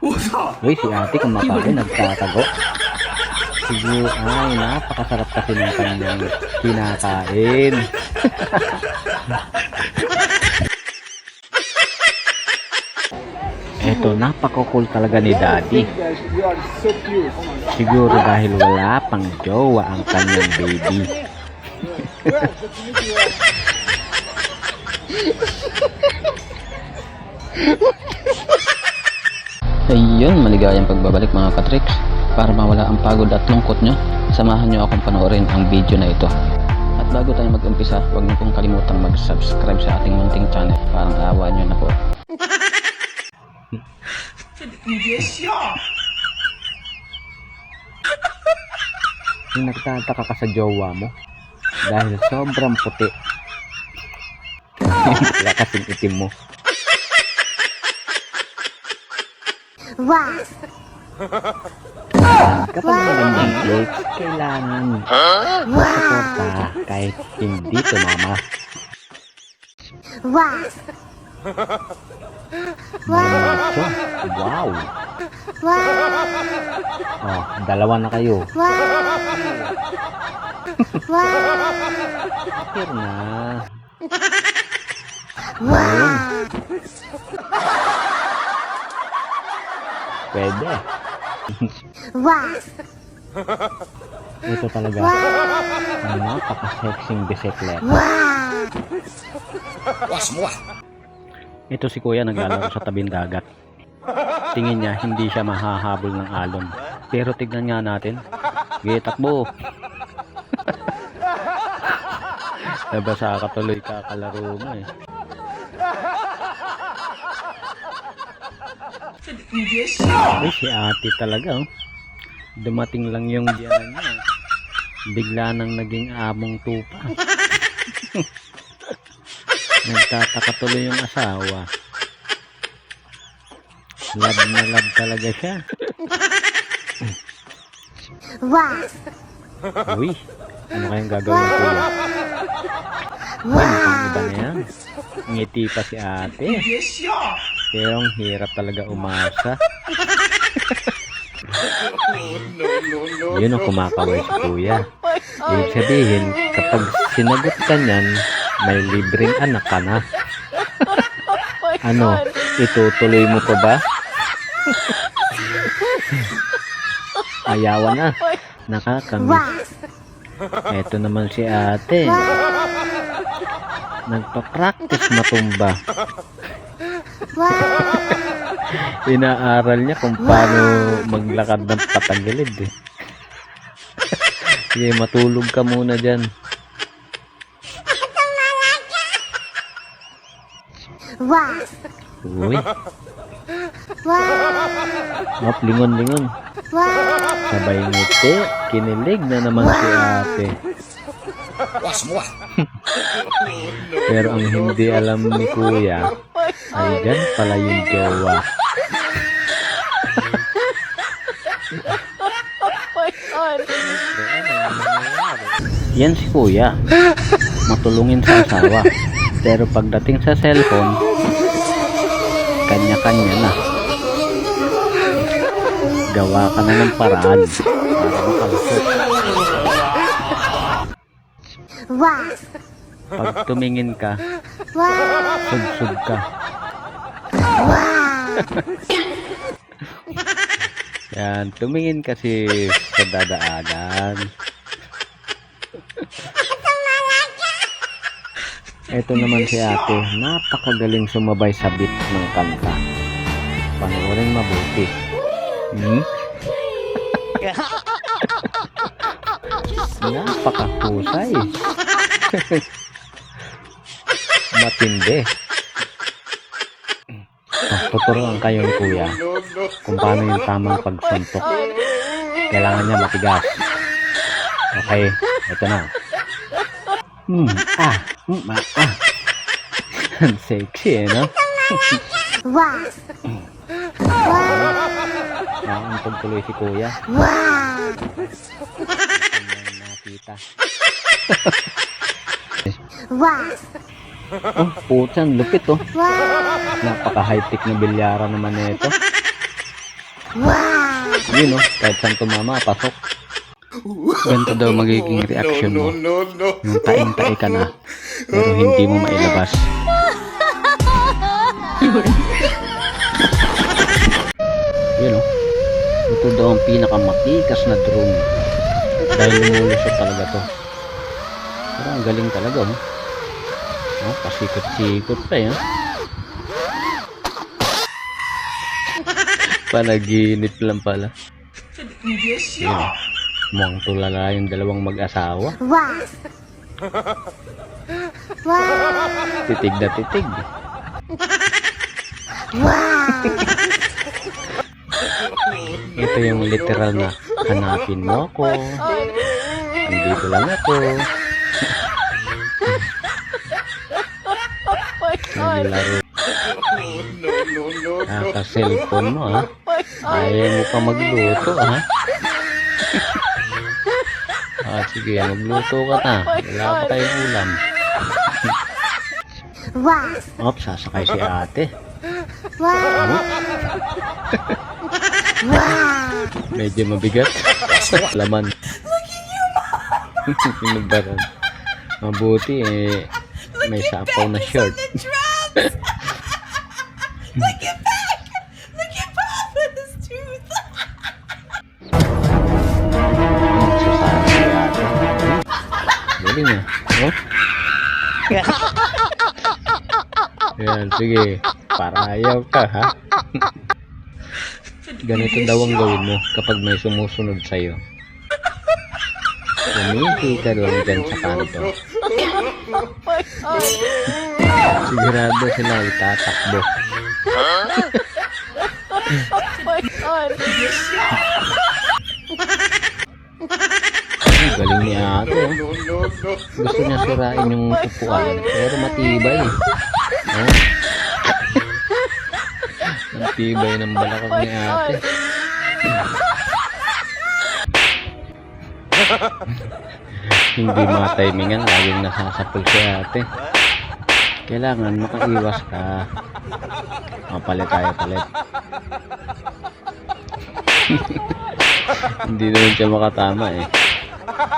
Uy, si ate kumakain, nagtatago. Siguro, ay, napakasarap kasi ng kanyang kinakain. Eto, napaka-cool talaga ni Daddy. Siguro dahil wala pang jowa ang kanyang baby. Well, Ayun, maligayang pagbabalik mga katricks. Para mawala ang pagod at lungkot nyo, samahan nyo akong panoorin ang video na ito. At bago tayo mag-umpisa, huwag nyo pong kalimutang mag-subscribe sa ating munting channel. Parang awa nyo na po. Yung nagtataka ka sa jowa mo, dahil sobrang puti. Wala kasing itim mo. Kapag magandang flakes, kailangan suporta kahit hindi tumama. Macho. Wow. Oh, dalawa na kayo. Apir na. Ayun. Pwede. Ito talaga. Ang napaka-sexing bisiklet. Ito si kuya naglalaro sa tabing dagat. Tingin niya hindi siya mahahabol ng alon. Pero tignan nga natin. Sige, takbo. Nabasa ka tuloy kakalaro mo eh. Ay, si ate talaga oh. Dumating lang yung biyanan niya. Bigla nang naging among tupa. Nagtataka tuloy yung asawa. Love na love talaga siya. Uy, ano kayang gagawin kuya? Uy, mukhang iba na yan. Ngiti pa si ate. Pero ang hirap talaga umasa. Yun ang kumakaway si kuya. Ibig sabihin, kapag sinagot ka niyan, may libreng anak ka na. Ano, itutuloy mo pa ba? Ayawan na. Nakakamiss. Eto naman si ate. Nagpa-practice matumba. Inaaral niya kung paano maglakad ng patagilid eh. Sige, matulog ka muna dyan. Uy. Op, lingon-lingon. Sabay ngiti. Kinilig na naman si ate. Pero ang hindi alam ni kuya, ay dyan pala yung jowa. Yan si kuya. Matulungin sa asawa. Pero pagdating sa cellphone, kanya-kanya na. Gawa ka na ng paraan para makalusot. Pag tumingin ka, sub-sub ka. Yan, tumingin kasi sa dadaanan. Ito naman si ate, napakagaling sumabay sa beat ng kanta. Panoorin mabuti. Hmm? Napakahusay. Matindi. Ah, tuturuan kayo ni kuya kung paano yung tamang pagsuntok. Kailangan niya matigas. Okay, ito na. Hmm, ah, hmm, ah, ah. Ang sexy eh, no? Nakakantog tuloy si kuya. Kanyang nakita. Oh, putsan, lupit oh. Napaka high-tech na bilyara naman nito. Yun oh, kahit saan tumama, pasok. Ganito daw magiging reaction mo. no, no. Yung taing-tae ka na, pero hindi mo mailabas. Yun oh. Ito daw ang pinakamatikas na drone. Dahil lumulusot talaga to. Pero ang galing talaga oh. Oh, pasikot-sikot pa yan. Panaginip lang pala. Yun. Mukhang tulala yung dalawang mag-asawa. Titig na titig. Ito yung literal na hanapin mo ako. Andito lang ako. Naglalaro. No, no, no. Naka-cellphone mo ha. Ayaw mo pa magluto ha. Ah, sige, magluto ka na. Wala pa tayong ulam. Op, sasakay si ate. Oops. Medyo mabigat. Laman. Pinagbaran. Mabuti eh, may sapaw na shirt. Look at back! Look at Papa's tooth! Galing ah. Oh? Yan, sige. Parayaw ka, ha? Ganito daw ang gawin mo kapag may sumusunod sa'yo. Umiti ka lang dyan sa kanto. Sigurado sila itatakbo. Ang galing ni ate, oh. Gusto niya sirain yung upuan, pero matibay. eh. Oh. Ang tibay ng balakang ni ate. Hindi matimingan, laging nasasapul si ate. Kailangan makaiwas ka. Mapalit tayo palit. Hindi naman siya makatama eh.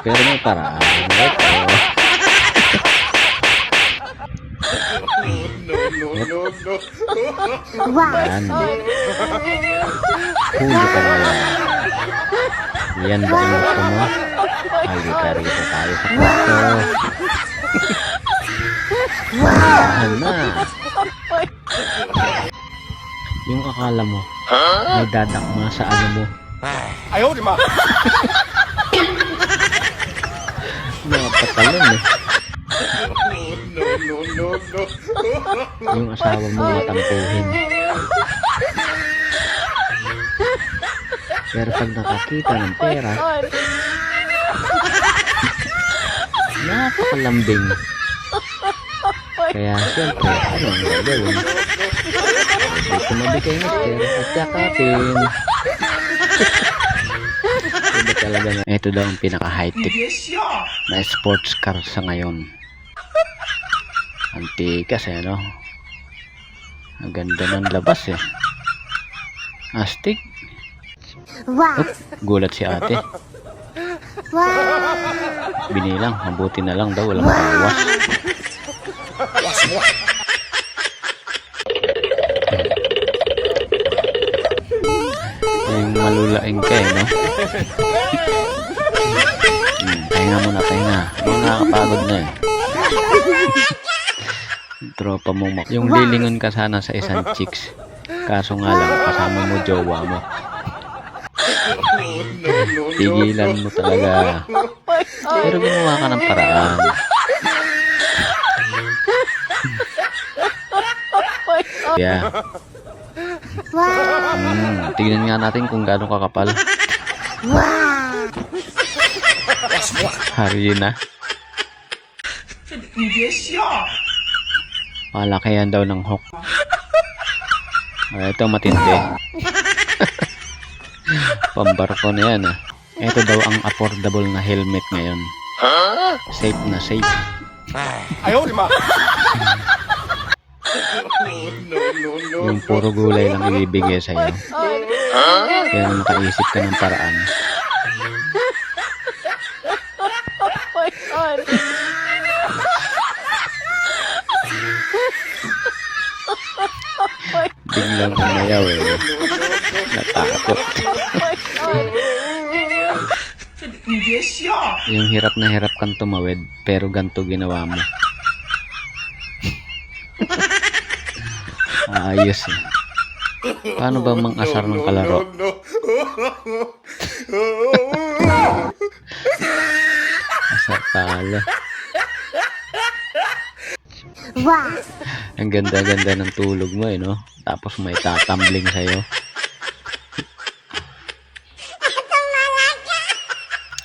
Pero may paraan. Right? Oh. No, no, no. Yan. Huli ka na yan. Yan ba ang gusto mo? Halika rito tayo sa kwarto. Na? Yung akala mo, may dadakma sa ano mo. Ayaw, di ma. Napatalon eh. No, no, no, no. Yung asawa mo matampuhin. Pero pag nakakita ng pera, napakalambing. Kaya siyempre, ano ang gagawin? Tumabi kay mister at yakapin. Iba talaga na. Ito daw ang pinaka-high-tech na sports car sa ngayon. Antikas eh, no? Ang ganda ng labas eh. Astig. Oop, gulat si ate. Binilang, mabuti na lang daw, walang bawas. Yung malulaing ka eh, no? Hmm, pahinga muna, pahinga. Mga nakakapagod na eh. Tropa mo mak. Yung lilingon ka sana sa isang chicks. Kaso nga lang, kasama mo jowa mo. Tigilan mo talaga. Pero gumawa ka ng paraan. Yeah. Hmm, tignan nga natin kung gaano kakapal. Hari na. Palakihan daw ng hook. Ah, ito matindi. Pambarko na yan ah. Ito daw ang affordable na helmet ngayon. Safe na safe. Ayaw, di ma. No, no, no, no. Yung puro gulay lang ibibigay sa'yo. Kaya makaisip ka ng paraan. my god. Biglang umayaw eh. Natakot. Yung hirap na hirap kang tumawid, pero ganto ginawa mo. Ayos eh. Paano ba mang asar ng kalaro? Asar pala. Ang ganda-ganda ng tulog mo eh, no? Tapos may tatambling sa'yo.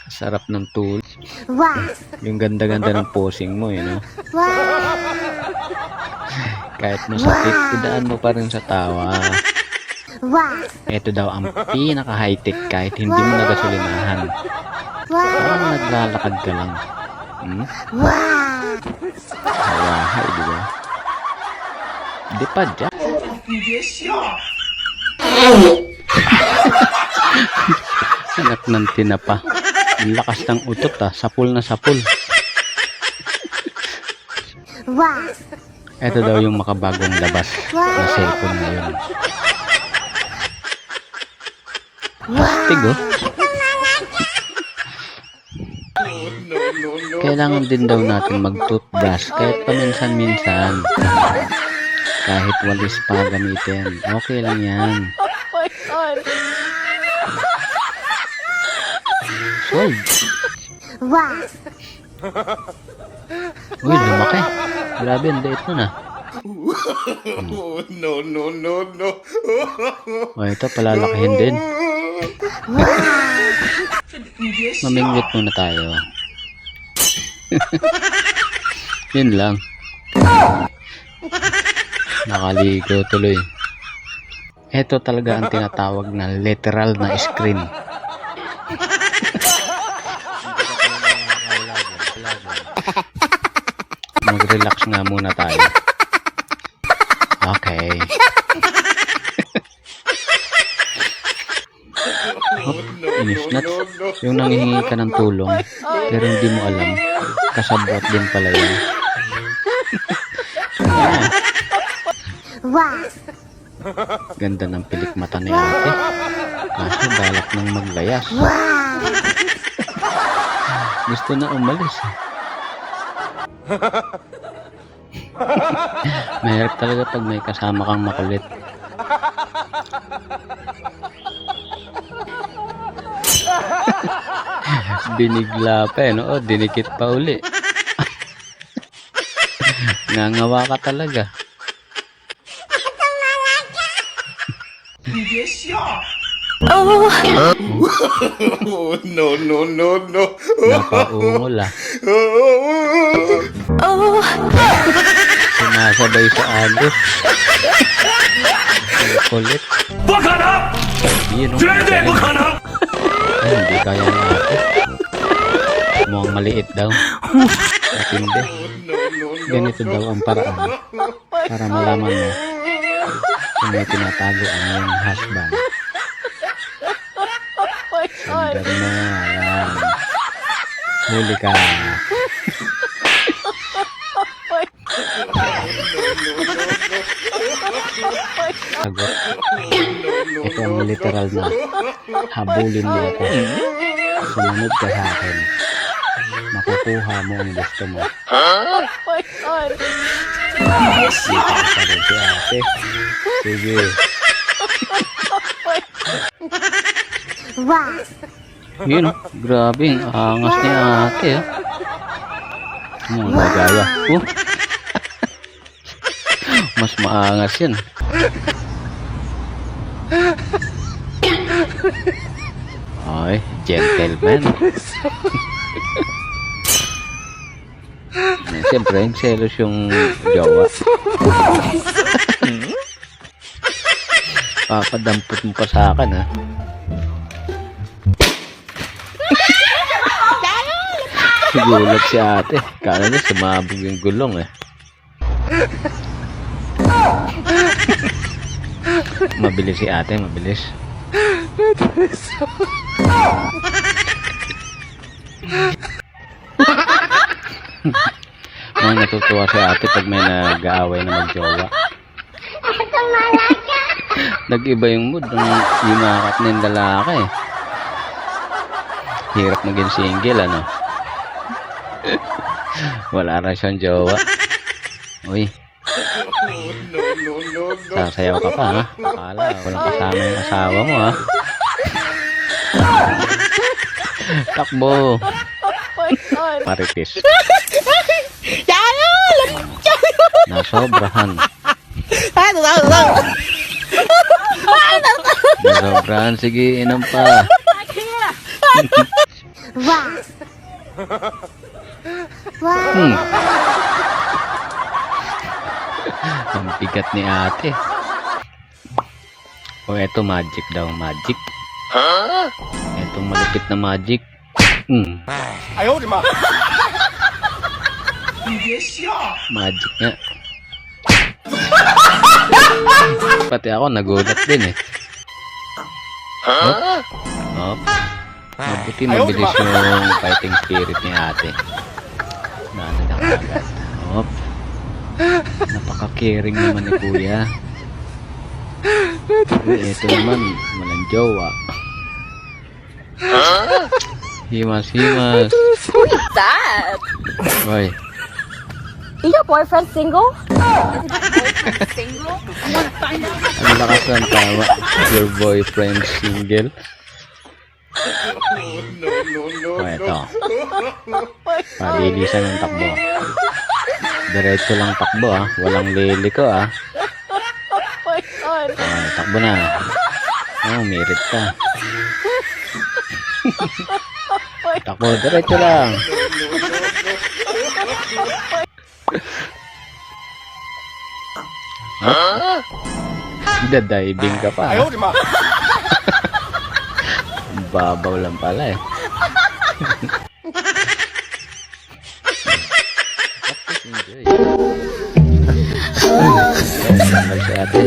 Sarap ng tulog. Yung ganda-ganda ng posing mo eh, no? Kahit masakit, idaan mo pa rin sa tawa. Ito daw ang pinaka high-tech kahit hindi mo nagasolinahan. Parang naglalakad ka lang. Hmm? Hawahay, di ba? Di pa dyan. Anak ng tinapa. Ang lakas ng utot ah. Sapul na sapul. Ito daw yung makabagong labas na cellphone ngayon. Astig oh. Kailangan din daw natin mag-toothbrush kahit paminsan-minsan. Kahit walis pa gamitin. Okay lang yan. Oh my god. Sold. Uy, lumaki. Grabe, ang liit nun ah. Oh, no, no, no, no. O, ito, palalakihin din. Mamingwit muna tayo. Yun lang. Nakaligo tuloy. Ito talaga ang tinatawag na literal na screen. Mag-relax nga muna tayo. Okay. Inis na. Yung nangihingi ka ng tulong, pero hindi mo alam, kasabot din pala yun. Ganda ng pilik mata ni ate. Kaso balak nang maglayas. Gusto na umalis. Mahirap talaga pag may kasama kang makulit. Binigla pa eh, no? Oh, dinikit pa uli. Nangawa ka talaga. Oh, no, no, no, no. Napaungol ah. Sumasabay sa agos. Ang Kulit. Yun, oh. Ay, hindi kaya na ate. Mukhang maliit daw. At hindi. Ganito daw ang paraan. Para malaman mo kung may tinatago ang iyong husband. Oh my god. Ganda mo. Ayan. Huli ka. Sagot. Ito ang literal na habulin mo ako. Sumunod ka sa akin. Makukuha mo ang gusto mo. Oh my god. Pa rin si ate. Sige. Yun, oh. grabe. Ang angas ni ate. ah. Mga nagaya. Oh. Mas maangas yan. Ay, gentleman. Siyempre, yung selos yung jowa. Papadampot mo pa sa akin, ha? Sigulat si ate. Kala niya sumabog yung gulong, eh. Mabilis si ate, mabilis. Mga natutuwa si ate pag may nag-aaway na mag-jowa. Nag-iba yung mood ng yumakap na yung lalaki. Hirap maging single, ano? Wala na siyang jowa. Uy, sasayaw ka pa, ha? Akala, walang kasama yung asawa mo, ha? Takbo! Marites. Yayo! Nasobrahan. Ay, ito lang, ito lang. Nasobrahan. Sige, inom pa. Hmm. Ang bigat ni ate. O eto magic daw, magic. Etong malupit na magic. Hmm. Magic nga. Pati ako nagulat din eh. Hop. Hop. Mabuti mabilis yung fighting spirit ni ate. Naano na agad. Hop. Napaka-caring naman ni kuya. Uy, ito naman, walang jowa. Himas, himas. Who is that? Uy, Is your boyfriend single? ang lakas ng tawa. Your boyfriend single. No, no, no, O, ito. Palilisan ng takbo. Diretso lang takbo ah. Walang liliko ah. Oh my god. O, takbo na. Oh, merit ka. Takbo, diretso lang. Huh? Dadiving ka pa. ah. Babaw lang pala eh. Enjoy. Ay, si ate.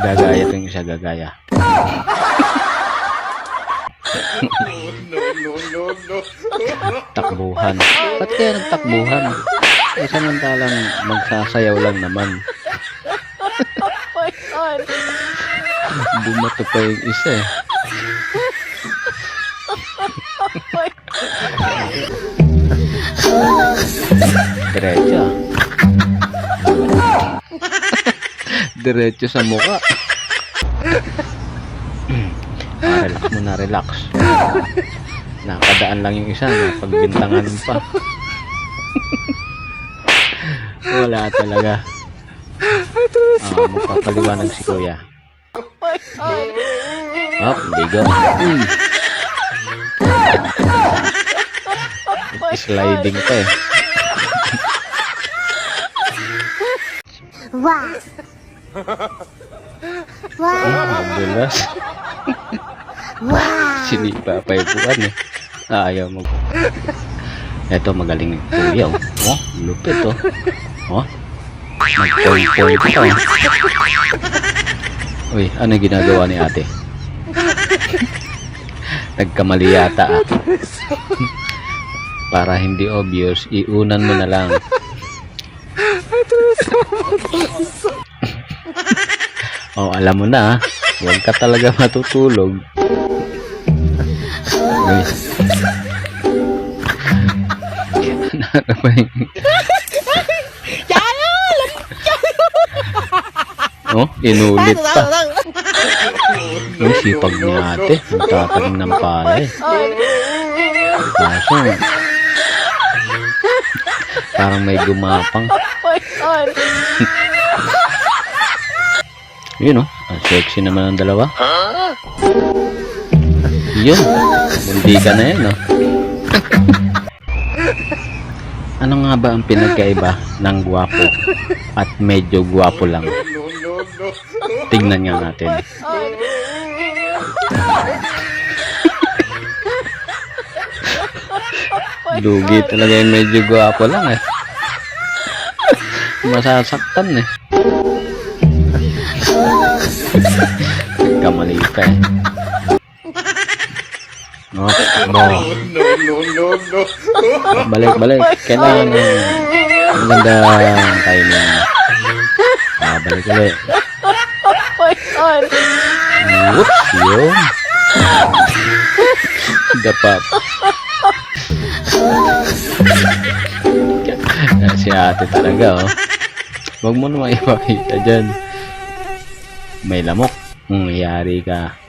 Gagaya ito yung isa gagaya. No, no, no, no. Takbuhan. Ba't kaya nagtakbuhan? Eh, samantalang magsasayaw lang naman. Oh my god. Bumato pa yung isa eh. Diretso. Diretso sa muka. ah, relax muna, relax. Nakadaan lang yung isa, napagbintangan pa. Wala talaga. Ah, magpapaliwanag si kuya. Up, ligo. Uy. Sliding pa eh. Wow. Madulas. Sinipa pa yung buwan eh. Ah, ayaw mo. Eto, magaling yung kuya. Oh, oh lupit oh. Oh. Nag-point-point pa. oh. Uy, ano ginagawa ni ate? Nagkamali yata ah. Para hindi obvious, iunan mo na lang. oh, alam mo na, ah. huwag ka talaga matutulog. Ano yung... Oh, inulit pa. Ang sipag ni ate. Nagtatanim ng palay. Kaso, parang may gumapang. Yun oh, ang sexy naman ang dalawa. Yun, hindi ka na yan oh. ano nga ba ang pinagkaiba ng gwapo at medyo gwapo lang? No, no, no. Tingnan nga natin. Lugi talaga yung medyo gwapo lang eh. Masasaktan eh. Kamali ka eh. No, mo. No, no, no, no. Balik, balik. Kailangan ang ganda ang timing. Ah, balik ulit. Oh my god. Whoops, yun. Dapap. si ate talaga, oh. Huwag mo naman ipakita dyan. May lamok. Hmm, yari ka.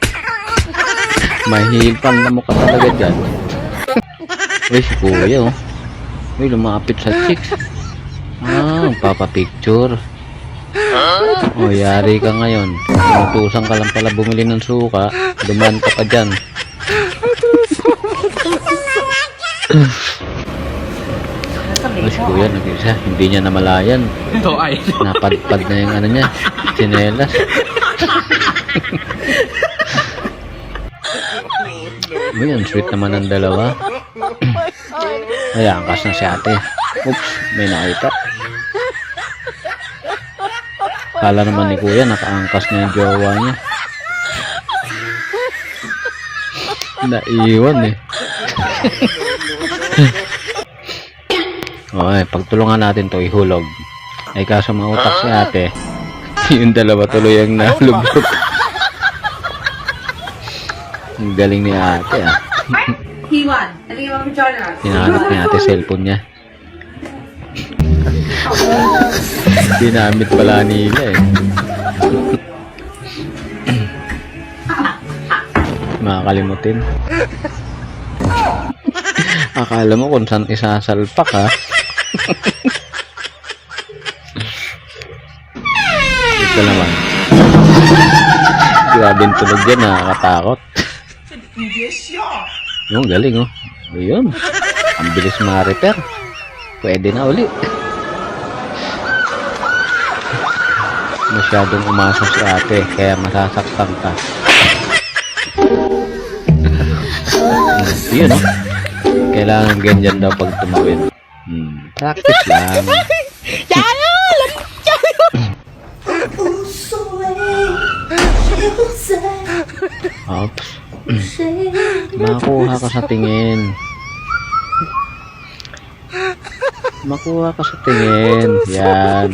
Mahilpan lamok ka talaga dyan. Uy, si kuya, oh. Uy, lumapit sa chicks. Ah, papapicture. O, yari ka ngayon. Inutusan ka lang pala bumili ng suka. Dumaan ka pa dyan. Si kuya, nag-isa. Hindi niya namalayan. Ito ay. Napadpad na yung ano niya. Sinelas. Uy, ang sweet naman ng dalawa. Ay, angkas na si ate. Oops, may nakita. Kala naman ni kuya, nakaangkas na yung jowa niya. Naiwan eh. Okay, pagtulungan natin to ihulog. Ay kaso mautak si ate. yung dalawa tuloy ang nalubog. Ang galing ni ate ah. Hiwan. Ano yung mga Jonah? Hinahanap ni ate cellphone niya. Ginamit pala nila eh. Makakalimutin. Akala mo kung saan isasalpak ha. Ito naman. Grabe yung tunog dyan, nakakatakot. Yung galing oh. Ayun. Ang bilis ma-repair. Pwede na uli. Masyadong umasa si ate, kaya masasaktan ka. Yun oh. Kailangan ganyan daw pag tumawid. Hmm, practice lang. Ops. Makuha ka sa tingin. Makuha ka sa tingin. Yan.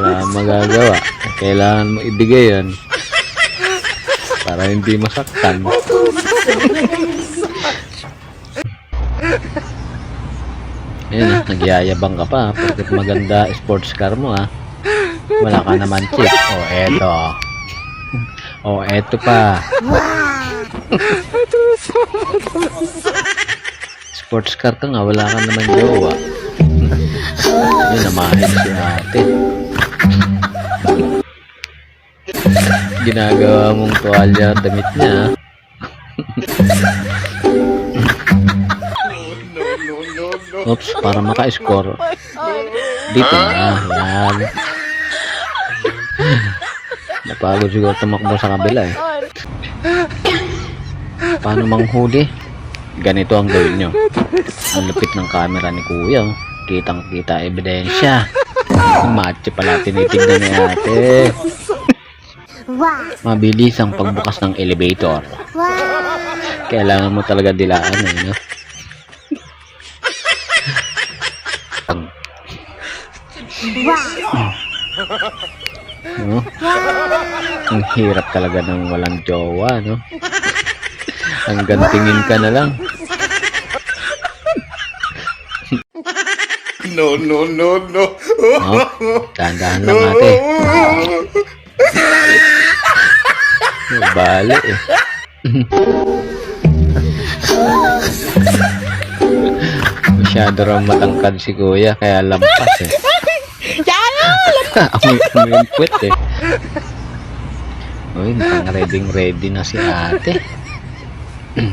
Wala magagawa. Kailangan mo ibigay yan. Para hindi masaktan. Ayun, ah, nagyayabang ka pa. Pagkat maganda sports car mo ah. Wala ka naman chip. O, oh, eto. O, oh, eto pa. sports car ka nga, wala ka naman jowa. Yun, namahid si ate. Ginagawa mong tuwalya damit niya ah. Oops, para maka-score. Dito na, yan. Napagod siguro tumakbo sa kabila eh. Paano manghuli? Ganito ang gawin nyo. Ang lupit ng camera ni kuya. oh. Kitang kita ebidensya. Machi pala tinitignan ni ate. Mabilis ang pagbukas ng elevator. Kailangan mo talaga dilaan eh. No? No? Ang hirap talaga ng walang jowa, no? Hanggang tingin ka na lang. No, no, no, no. No? Dahan-dahan lang ate. Bali eh. Masyado raw matangkad si kuya, kaya lampas eh. Amoy amoy yung puwet eh. Uy, mukhang ready ready na si ate.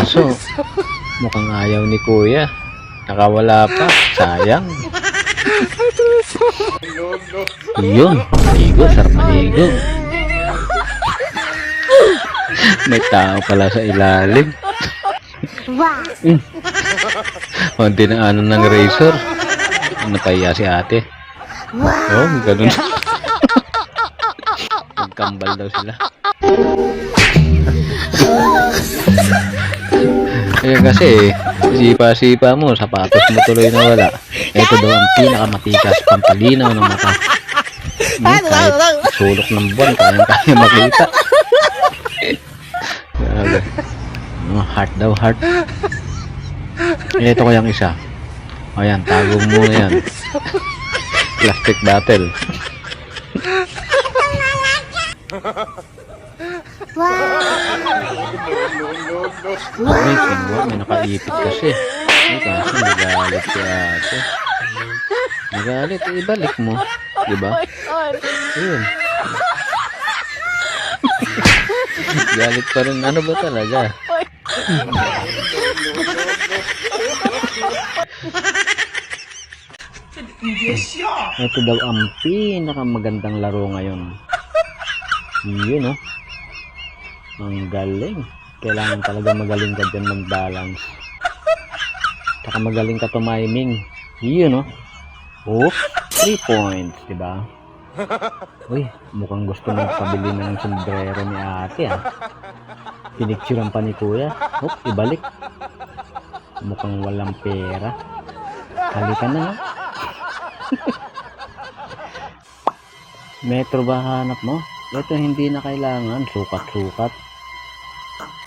Kaso, mukhang ayaw ni kuya. Nakawala pa. Sayang. Yun, maligo, sarap maligo. May tao pala sa ilalim. Mm. Mukhang dinaanan ng razor. Ano pahiya si ate? Oh, ganun. Magkambal daw sila. Eh kasi, sipa-sipa mo, sapatos mo tuloy na wala. Ito daw ang pinakamatikas pampalinaw ng mata. Hmm, kahit sulok ng buwan, kayang-kaya makita. Grabe. Ano, heart daw, heart. Eh, ito kayang isa. Ayan, tago mo muna yan. Plastic bottle. Ay, singwa, may nakaipit kasi. Ay, kasi nagalit si ate. Nagalit, eh, ibalik mo. Diba? Ayun. Galit pa rin. Ano ba talaga? Ito daw ang pinakamagandang laro ngayon. Yun, oh. Ang galing. Kailangan talaga magaling ka dyan mag-balance. Tsaka magaling ka tumiming. Yun, oh. Oh, 3 points, di ba? Uy, mukhang gusto magpabili ng sombrero ni ate, ah. Pinicturean pa ni kuya. Oh, ibalik. Mukhang walang pera. Halika na, no? Metro ba hanap mo? Ito hindi na kailangan. Sukat-sukat.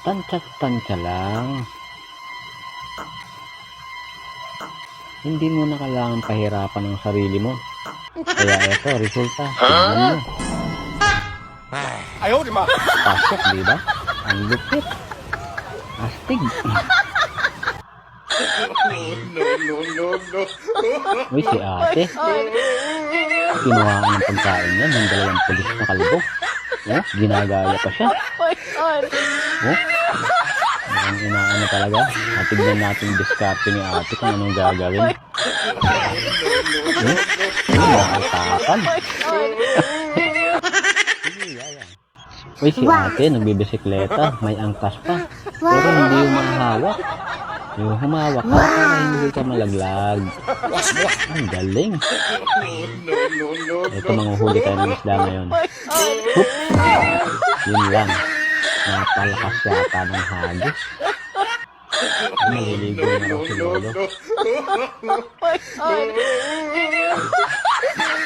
Tansya-tansya lang. Hindi mo na kailangan pahirapan ang sarili mo. Kaya ito, resulta. Tingnan mo. Ayaw, di ma. Pasok, di ba? Ang lupit. Astig. No, no. Uy, si ate. Kinuha ka ng pagkain niya ng dalawang pulis na kalbo. Oh, ginagaya pa siya. Oh, mukhang inaano talaga. At tignan natin yung diskarte ni ate kung anong gagawin. Eh, oh, nakatakan. Uy, si ate, nagbibisikleta. May angkas pa. Pero hindi yung mahawak. Yung humawak ka para hindi ka malaglag. Ang galing. Ito manguhuli tayo ng isda ngayon. Hoop! Yun lang. Napalakas yata ng hagis. Ay, Maliligo na raw si Lolo.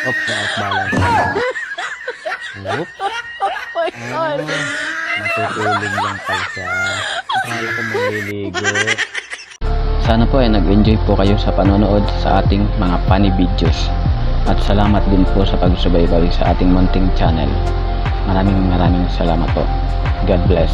Oops, na-off balance. Whoop. Ah, natutulog lang pala siya. Akala ko maliligo. Sana po ay nag-enjoy po kayo sa panonood sa ating mga funny videos. At salamat din po sa pagsubaybay sa ating munting channel. Maraming maraming salamat po. God bless.